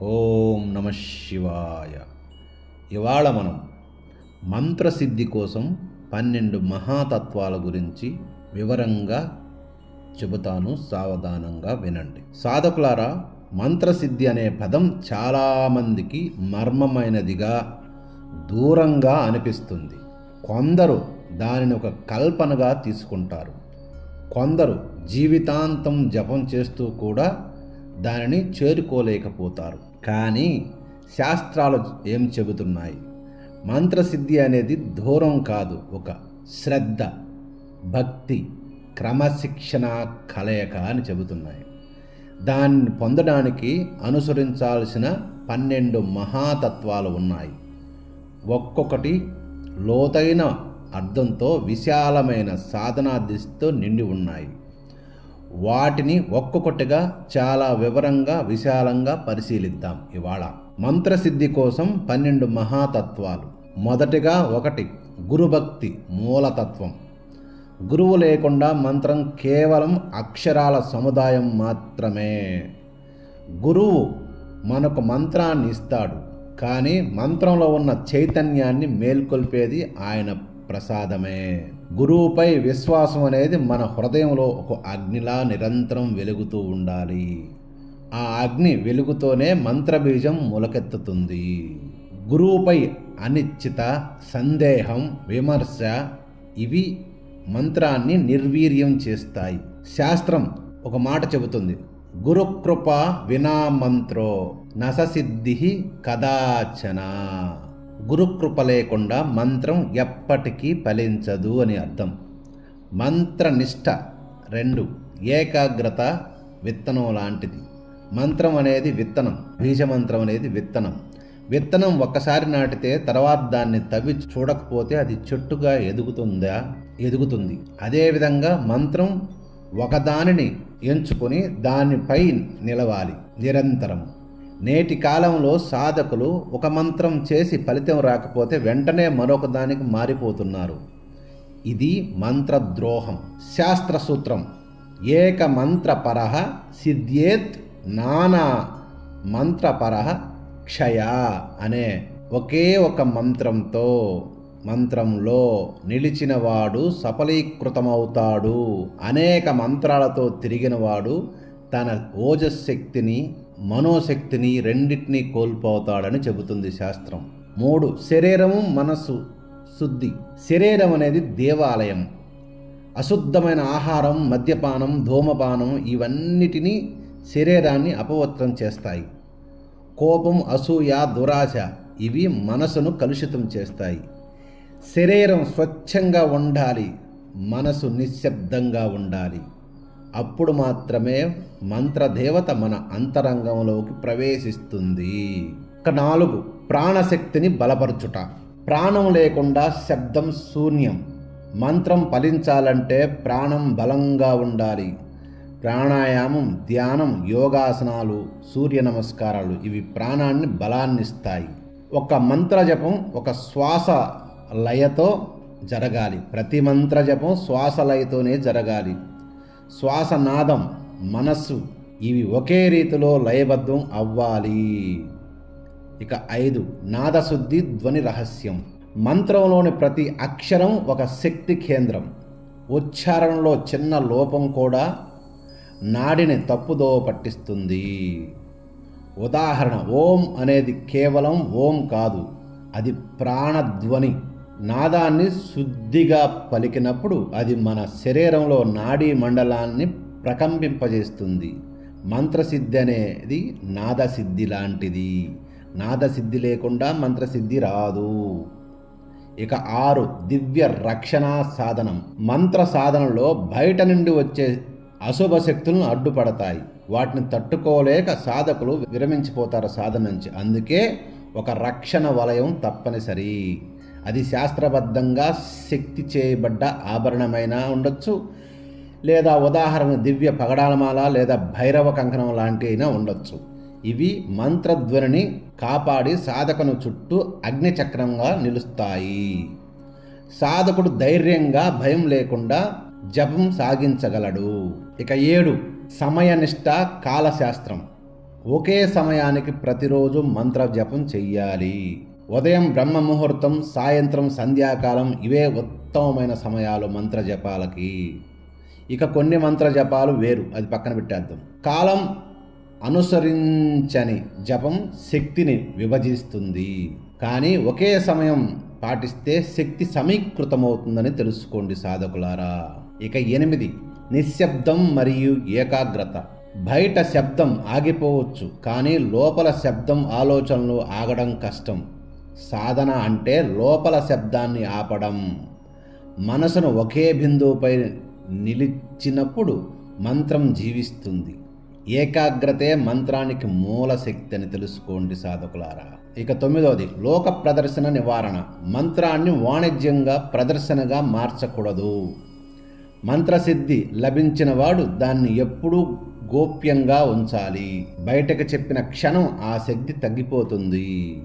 ఓం నమ శివాయ. ఇవాళ మనం మంత్రసిద్ధి కోసం పన్నెండు మహాతత్వాల గురించి వివరంగా చెబుతాను సావధానంగా వినండి. సాధకులారా మంత్రసిద్ధి అనే పదం చాలామందికి మర్మమైనదిగా దూరంగా అనిపిస్తుంది. కొందరు దానిని ఒక కల్పనగా తీసుకుంటారు. కొందరు జీవితాంతం జపం చేస్తూ కూడా దానిని చేరుకోలేకపోతారు. కానీ శాస్త్రాలు ఏం చెబుతున్నాయి? మంత్రసిద్ధి అనేది దూరం కాదు ఒక శ్రద్ధ భక్తి క్రమశిక్షణ కలయక అని చెబుతున్నాయి. దాన్ని పొందడానికి అనుసరించాల్సిన పన్నెండు మహాతత్వాలు ఉన్నాయి. ఒక్కొక్కటి లోతైన అర్థంతో విశాలమైన సాధనా దిశతో నిండి ఉన్నాయి. వాటిని ఒక్కొక్కటిగా చాలా వివరంగా విశాలంగా పరిశీలిద్దాం ఇవాళ. మంత్రసిద్ధి కోసం పన్నెండు మహాతత్వాలు. మొదటిగా ఒకటి గురుభక్తి మూలతత్వం. గురువు లేకుండా మంత్రం కేవలం అక్షరాల సముదాయం మాత్రమే. గురువు మనకు మంత్రాన్ని ఇస్తాడు కానీ మంత్రంలో ఉన్న చైతన్యాన్ని మేల్కొల్పేది ఆయన ప్రసాదమే. గురువుపై విశ్వాసం అనేది మన హృదయంలో ఒక అగ్నిలా నిరంతరం వెలుగుతూ ఉండాలి. ఆ అగ్ని వెలుగుతోనే మంత్రబీజం మొలకెత్తుతుంది. గురువుపై అనిశ్చిత సందేహం విమర్శ ఇవి మంత్రాన్ని నిర్వీర్యం చేస్తాయి. శాస్త్రం ఒక మాట చెబుతుంది. గురుకృప వినా మంత్రో నససిద్ధి కదాచన. గురుకృప లేకుండా మంత్రం ఎప్పటికీ ఫలించదు అని అర్థం. మంత్రనిష్ట రెండు ఏకాగ్రత విత్తనం లాంటిది. మంత్రం అనేది విత్తనం బీజమంత్రం అనేది విత్తనం. విత్తనం ఒక్కసారి నాటితే తర్వాత దాన్ని తవ్వి చూడకపోతే అది చెట్టుగా ఎదుగుతుందా? ఎదుగుతుంది. అదేవిధంగా మంత్రం ఒకదానిని ఎంచుకొని దానిపై నిలవాలి నిరంతరం. నేటి కాలంలో సాధకులు ఒక మంత్రం చేసి ఫలితం రాకపోతే వెంటనే మరొక దానికి మారిపోతున్నారు. ఇది మంత్రద్రోహం శాస్త్ర సూత్రం ఏక మంత్రపర సిద్ధ్యేత్ నానా మంత్రపర క్షయ అనే ఒకే ఒక మంత్రంతో మంత్రంలో నిలిచినవాడు సఫలీకృతమవుతాడు. అనేక మంత్రాలతో తిరిగినవాడు తన ఓజశక్తిని మనోశక్తిని రెండింటినీ కోల్పోతాడని చెబుతుంది శాస్త్రం. మూడు శరీరము మనస్సు శుద్ధి. శరీరం అనేది దేవాలయం. అశుద్ధమైన ఆహారం మద్యపానం ధూమపానం ఇవన్నిటినీ శరీరాన్ని అపవిత్రం చేస్తాయి. కోపం అసూయ దురాశ ఇవి మనసును కలుషితం చేస్తాయి. శరీరం స్వచ్ఛంగా ఉండాలి. మనసు నిశ్శబ్దంగా ఉండాలి. అప్పుడు మాత్రమే మంత్రదేవత మన అంతరంగంలోకి ప్రవేశిస్తుంది. ఒక నాలుగు ప్రాణశక్తిని బలపరచుట. ప్రాణం లేకుండా శబ్దం శూన్యం. మంత్రం ఫలించాలంటే ప్రాణం బలంగా ఉండాలి. ప్రాణాయామం ధ్యానం యోగాసనాలు సూర్య నమస్కారాలు ఇవి ప్రాణాన్ని బలాన్నిస్తాయి. ఒక మంత్ర జపం ఒక శ్వాస లయతో జరగాలి. ప్రతి మంత్ర జపం శ్వాస లయతోనే జరగాలి. శ్వాసనాదం మనస్సు ఇవి ఒకే రీతిలో లయబద్ధం అవ్వాలి. ఇక ఐదు నాదశుద్ధి ధ్వని రహస్యం. మంత్రంలోని ప్రతి అక్షరం ఒక శక్తి కేంద్రం. ఉచ్చారణలో చిన్న లోపం కూడా నాడిని తప్పుదో పట్టిస్తుంది. ఉదాహరణ ఓం అనేది కేవలం ఓం కాదు అది ప్రాణధ్వని. నాదాన్ని శుద్ధిగా పలికినప్పుడు అది మన శరీరంలో నాడీ మండలాన్ని ప్రకంపింపజేస్తుంది. మంత్రసిద్ధి అనేది నాదసిద్ధి లాంటిది. నాదసిద్ధి లేకుండా మంత్రసిద్ధి రాదు. ఇక ఆరు దివ్య రక్షణ సాధనం. మంత్ర సాధనలో బయట నుండి వచ్చే అశుభ శక్తులను అడ్డుపడతాయి. వాటిని తట్టుకోలేక సాధకులు విరమించిపోతారు సాధన నుంచి. అందుకే ఒక రక్షణ వలయం తప్పనిసరి. అది శాస్త్రబద్ధంగా శక్తి చేయబడ్డ ఆభరణమైన ఉండొచ్చు లేదా ఉదాహరణ దివ్య పగడాలమాల లేదా భైరవ కంకణం లాంటి అయినా ఉండొచ్చు. ఇవి మంత్రధ్వనిని కాపాడి సాధకును చుట్టూ అగ్నిచక్రంగా నిలుస్తాయి. సాధకుడు ధైర్యంగా భయం లేకుండా జపం సాగించగలడు. ఇక ఏడు సమయనిష్ట కాలశాస్త్రం. ఒకే సమయానికి ప్రతిరోజు మంత్ర జపం చెయ్యాలి. ఉదయం బ్రహ్మ ముహూర్తం సాయంత్రం సంధ్యాకాలం ఇవే ఉత్తమమైన సమయాలు మంత్ర జపాలకి ఇక కొన్ని మంత్ర జపాలు వేరు అది పక్కన పెట్టేద్దాం. కాలం అనుసరించని జపం శక్తిని విభజిస్తుంది. కానీ ఒకే సమయం పాటిస్తే శక్తి సమీకృతమవుతుందని తెలుసుకోండి సాధకులారా. ఇక ఎనిమిది నిశ్శబ్దం మరియు ఏకాగ్రత. బయట శబ్దం ఆగిపోవచ్చు కానీ లోపల శబ్దం ఆలోచనలు ఆగడం కష్టం. సాధన అంటే లోపల శబ్దాన్ని ఆపడం. మనసును ఒకే బిందువుపై నిలిచినప్పుడు మంత్రం జీవిస్తుంది. ఏకాగ్రతే మంత్రానికి మూల శక్తి అని తెలుసుకోండి సాధకులారా. ఇక తొమ్మిదవది లోక ప్రదర్శన నివారణ. మంత్రాన్ని వాణిజ్యంగా ప్రదర్శనగా మార్చకూడదు. మంత్రసిద్ధి లభించిన వాడు దాన్ని ఎప్పుడూ గోప్యంగా ఉంచాలి. బయటకు చెప్పిన క్షణం ఆ శక్తి తగ్గిపోతుంది.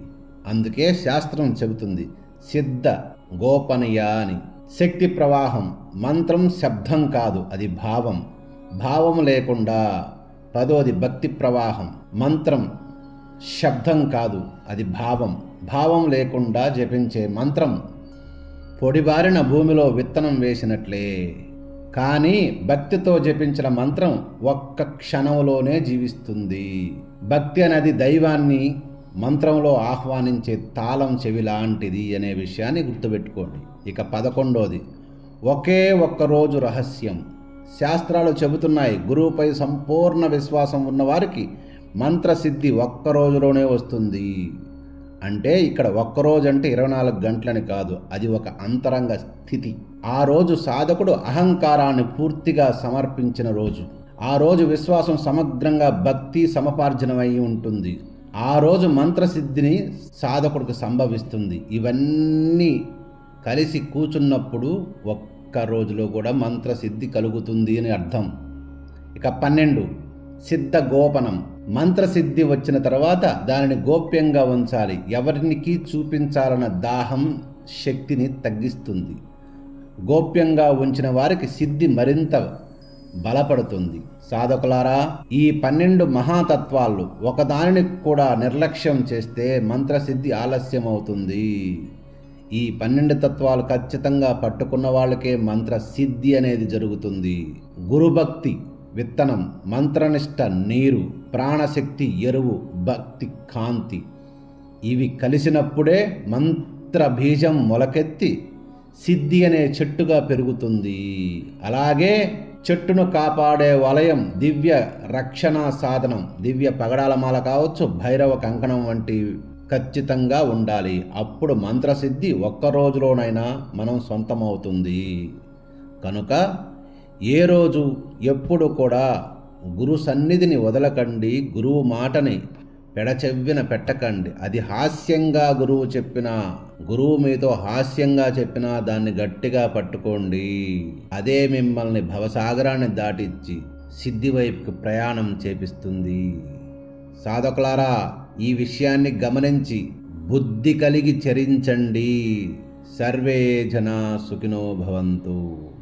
అందుకే శాస్త్రం చెబుతుంది సిద్ధ గోపనీయ అని. శక్తి ప్రవాహం మంత్రం శబ్దం కాదు అది భావం. భావం లేకుండా పదోది భక్తి ప్రవాహం. మంత్రం శబ్దం కాదు అది భావం. భావం లేకుండా జపించే మంత్రం పొడిబారిన భూమిలో విత్తనం వేసినట్లే. కానీ భక్తితో జపించిన మంత్రం ఒక్క క్షణంలోనే జీవిస్తుంది. భక్తి అనేది దైవాన్ని మంత్రంలో ఆహ్వానించే తాళం చెవి లాంటిది అనే విషయాన్ని గుర్తుపెట్టుకోండి. ఇక పదకొండోది ఒకే ఒక్క రోజు రహస్యం. శాస్త్రాలు చెబుతున్నాయి గురువుపై సంపూర్ణ విశ్వాసం ఉన్నవారికి మంత్రసిద్ధి ఒక్క రోజులోనే వస్తుంది. అంటే ఇక్కడ ఒక్కరోజు అంటే ఇరవై నాలుగు గంటలని కాదు అది ఒక అంతరంగ స్థితి. ఆ రోజు సాధకుడు అహంకారాన్ని పూర్తిగా సమర్పించిన రోజు. ఆ రోజు విశ్వాసం సమగ్రంగా భక్తి సమపార్జనమై ఉంటుంది. ఆ రోజు మంత్రసిద్ధిని సాధకుడికి సంభవిస్తుంది. ఇవన్నీ కలిసి కూర్చున్నప్పుడు ఒక్క రోజులో కూడా మంత్రసిద్ధి కలుగుతుంది అని అర్థం. ఇక పన్నెండు. సిద్ధ గోపనం. మంత్రసిద్ధి వచ్చిన తర్వాత దానిని గోప్యంగా ఉంచాలి. ఎవరికి చూపించాలన్న దాహం శక్తిని తగ్గిస్తుంది. గోప్యంగా ఉంచిన వారికి సిద్ధి మరింత బలపడుతుంది. సాధకులారా ఈ పన్నెండు మహాతత్వాలు ఒకదానిని కూడా నిర్లక్ష్యం చేస్తే మంత్రసిద్ధి ఆలస్యం అవుతుంది ఈ పన్నెండు తత్వాలు ఖచ్చితంగా పట్టుకున్న వాళ్ళకే మంత్ర సిద్ధి అనేది జరుగుతుంది. గురుభక్తి విత్తనం మంత్రనిష్ట నీరు ప్రాణశక్తి ఎరువు భక్తి కాంతి. ఇవి కలిసినప్పుడే మంత్ర బీజం మొలకెత్తి సిద్ధి అనే చెట్టుగా పెరుగుతుంది. అలాగే చెట్టును కాపాడే వలయం దివ్య రక్షణ సాధనం దివ్య పగడాలమాల కావచ్చు భైరవ కంకణం వంటి ఖచ్చితంగా ఉండాలి. అప్పుడు మంత్రసిద్ధి ఒక్క రోజులోనైనా మనం సొంతమవుతుంది. కనుక ఏ రోజు ఎప్పుడు కూడా గురు సన్నిధిని వదలకండి గురువు మాటని పెడచెవ్విన పెట్టకండి. అది హాస్యంగా గురువు చెప్పిన గురువు మీతో హాస్యంగా చెప్పినా దాన్ని గట్టిగా పట్టుకోండి. అదే మిమ్మల్ని భవసాగరాన్ని దాటించి సిద్ధి వైపుకి ప్రయాణం చేపిస్తుంది. సాధకులారా ఈ విషయాన్ని గమనించి బుద్ధి కలిగి చరించండి. సర్వే జనా సుఖినో భవంతు.